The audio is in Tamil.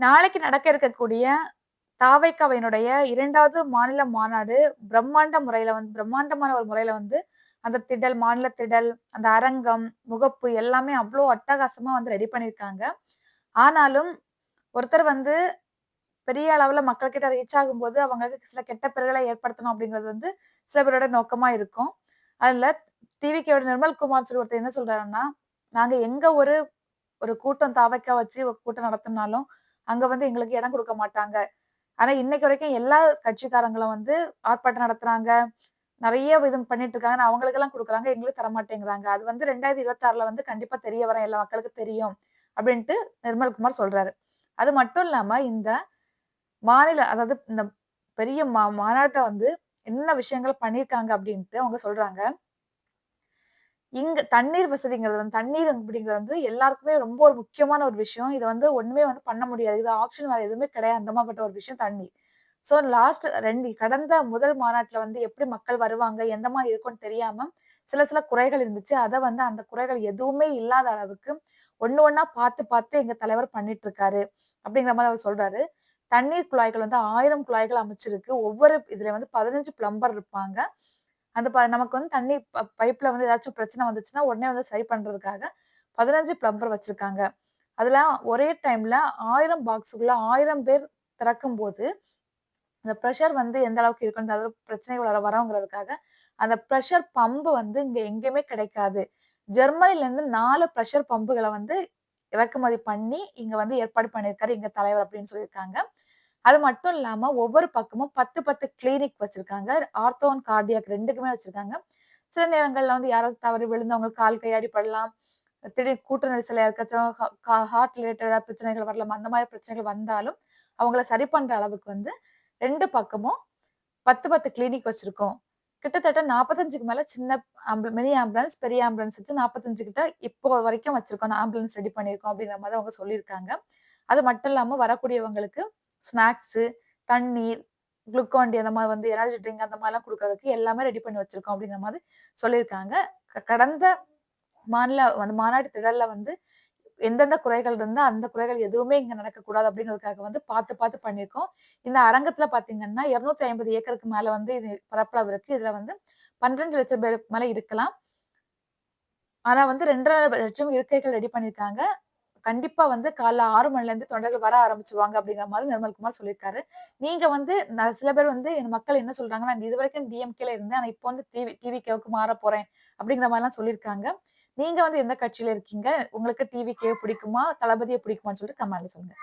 நாளைக்கு நடக்க இருக்கக்கூடிய தாவைக்காவினுடைய இரண்டாவது மாநில மாநாடு பிரம்மாண்ட முறையில வந்து பிரம்மாண்டமான ஒரு முறையில வந்து அந்த திடல் மாநில திடல் அந்த அரங்கம் முகப்பு எல்லாமே அவ்வளோ அட்டகாசமா வந்து ரெடி பண்ணியிருக்காங்க ஆனாலும் ஒருத்தர் வந்து பெரிய அளவுல மக்கள்கிட்ட ரீச் ஆகும்போது அவங்களுக்கு சில கெட்ட பெயர்களை ஏற்படுத்தணும் அப்படிங்கிறது வந்து சில பேரோட நோக்கமா இருக்கும். அதுல டிவிகேயோட நிர்மல் குமார் சொல்லி ஒருத்தர் என்ன சொல்றாருன்னா நாங்க எங்க ஒரு ஒரு கூட்டம் தாவைக்கா வச்சு ஒரு கூட்டம் நடத்தினாலும் அங்க வந்து எங்களுக்கு இடம் கொடுக்க மாட்டாங்க. ஆனா இன்னைக்கு வரைக்கும் எல்லா கட்சிக்காரங்களும் வந்து ஆர்ப்பாட்டம் நடத்துறாங்க. நிறைய இது பண்ணிட்டு இருக்காங்க. அவங்களுக்கு எல்லாம் கொடுக்குறாங்க எங்களுக்கு தர மாட்டேங்கிறாங்க அது வந்து ரெண்டாயிரத்தி இருபத்தி ஆறுல வந்து கண்டிப்பா தெரிய வர எல்லா மக்களுக்கு தெரியும் அப்படின்ட்டு நிர்மல்குமார் சொல்றாரு. அது மட்டும் இல்லாம இந்த மாநில அதாவது இந்த பெரிய மா மாநாட்டை வந்து என்ன விஷயங்கள் பண்ணியிருக்காங்க அப்படின்ட்டு அவங்க சொல்றாங்க. இங்க தண்ணீர் வசதிங்கிறது வந்து தண்ணீர் அப்படிங்கிறது வந்து எல்லாருக்குமே ரொம்ப ஒரு முக்கியமான ஒரு விஷயம். இதை வந்து ஒண்ணுமே வந்து பண்ண முடியாது. இது ஆப்ஷன் வேற எதுவுமே கிடையாது. அந்த மாதிரிப்பட்ட ஒரு விஷயம் தண்ணீர் ஸோ லாஸ்ட் ரெண்டு கடந்த முதல் மாநாட்டில் வந்து எப்படி மக்கள் வருவாங்க எந்த மாதிரி இருக்கும்னு தெரியாம சில சில குறைகள் இருந்துச்சு. அதை வந்து அந்த குறைகள் எதுவுமே இல்லாத அளவுக்கு ஒன்று ஒன்றா பார்த்து பார்த்து எங்க தலைவர் பண்ணிட்டு இருக்காரு அப்படிங்கிற மாதிரி அவர் சொல்றாரு. தண்ணீர் குழாய்கள் வந்து ஆயிரம் குழாய்கள் அமைச்சிருக்கு. ஒவ்வொரு இதுல வந்து பதினஞ்சு பிளம்பர் இருப்பாங்க. அந்த ப நமக்கு வந்து தண்ணி ப பைப்ல வந்து ஏதாச்சும் பிரச்சனை வந்துச்சுன்னா உடனே வந்து சரி பண்றதுக்காக பதினஞ்சு பிளம்பர் வச்சிருக்காங்க. அதுல ஒரே டைம்ல ஆயிரம் பாக்ஸுக்குள்ள ஆயிரம் பேர் திறக்கும் போது அந்த ப்ரெஷர் வந்து எந்த அளவுக்கு இருக்குன்ற அதாவது பிரச்சனைகள் வர வரவங்கிறதுக்காக அந்த ப்ரெஷர் பம்பு வந்து இங்க எங்கேயுமே கிடைக்காது. ஜெர்மனில இருந்து நாலு ப்ரெஷர் பம்புகளை வந்து இறக்குமதி பண்ணி இங்க வந்து ஏற்பாடு பண்ணியிருக்காரு எங்க தலைவர் அப்படின்னு சொல்லியிருக்காங்க. அது மட்டும் இல்லாம ஒவ்வொரு பக்கமும் பத்து பத்து கிளினிக் வச்சிருக்காங்க. ஆர்த்தோன் கார்டியாக் ரெண்டுக்குமே வச்சிருக்காங்க. சில நேரங்கள்ல வந்து யாராவது தவறி விழுந்தவங்க கால் கையாடி படலாம். திடீர் கூட்ட நெரிசல் யாருக்காச்சும் ஹார்ட் ரிலேட்டடா பிரச்சனைகள் வரலாம். அந்த மாதிரி பிரச்சனைகள் வந்தாலும் அவங்கள சரி பண்ற அளவுக்கு வந்து ரெண்டு பக்கமும் பத்து பத்து கிளினிக் வச்சிருக்கோம். கிட்டத்தட்ட நாற்பத்தஞ்சுக்கு மேல சின்ன ஆம்பு மினி ஆம்புலன்ஸ் பெரிய ஆம்புலன்ஸ் வச்சு நாற்பத்தஞ்சு கிட்ட இப்போ வரைக்கும் வச்சிருக்கோம். ஆம்புலன்ஸ் ரெடி பண்ணியிருக்கோம் அப்படிங்கிற மாதிரி அவங்க சொல்லியிருக்காங்க. அது மட்டும் இல்லாம வரக்கூடியவங்களுக்கு ஸ்நாக்ஸு தண்ணீர் குளுக்கோண்டி அந்த மாதிரி வந்து எனர்ஜி ட்ரிங்க் அந்த மாதிரிலாம் கொடுக்கறதுக்கு எல்லாமே ரெடி பண்ணி வச்சிருக்கோம் அப்படிங்கிற மாதிரி சொல்லியிருக்காங்க. க- கடந்த மாநில அந்த மாநாட்டு திடல்ல வந்து எந்தெந்த குறைகள் இருந்தா அந்த குறைகள் எதுவுமே இங்க நடக்கக்கூடாது அப்படிங்கிறதுக்காக வந்து பார்த்து பார்த்து பண்ணியிருக்கோம். இந்த அரங்கத்துல பாத்தீங்கன்னா இருநூத்தி ஐம்பது ஏக்கருக்கு மேல வந்து இது பரப்பளவு இருக்கு. இதுல வந்து பன்னிரெண்டு லட்சம் பேருக்கு மேல இருக்கலாம். ஆனா வந்து ரெண்டரை லட்சம் இருக்கைகள் ரெடி பண்ணியிருக்காங்க. கண்டிப்பா வந்து காலைல ஆறு மணில இருந்து தொண்டர்கள் வர ஆரம்பிச்சிருவாங்க அப்படிங்கிற மாதிரி நிர்மல்குமார் சொல்லியிருக்காரு. நீங்க வந்து நான் சில பேர் வந்து என் மக்கள் என்ன சொல்றாங்கன்னா நான் இது வரைக்கும் டிஎம்கேல இருந்தேன். ஆனா இப்போ வந்து டிவி டிவிகேவுக்கு மாற போறேன். அப்படிங்கிற மாதிரிலாம் சொல்லியிருக்காங்க. நீங்க வந்து எந்த கட்சியில இருக்கீங்க? உங்களுக்கு டிவி கே பிடிக்குமா? தளபதியை பிடிக்குமான்னு சொல்லிட்டு கமெண்ட்ல சொல்லுங்க.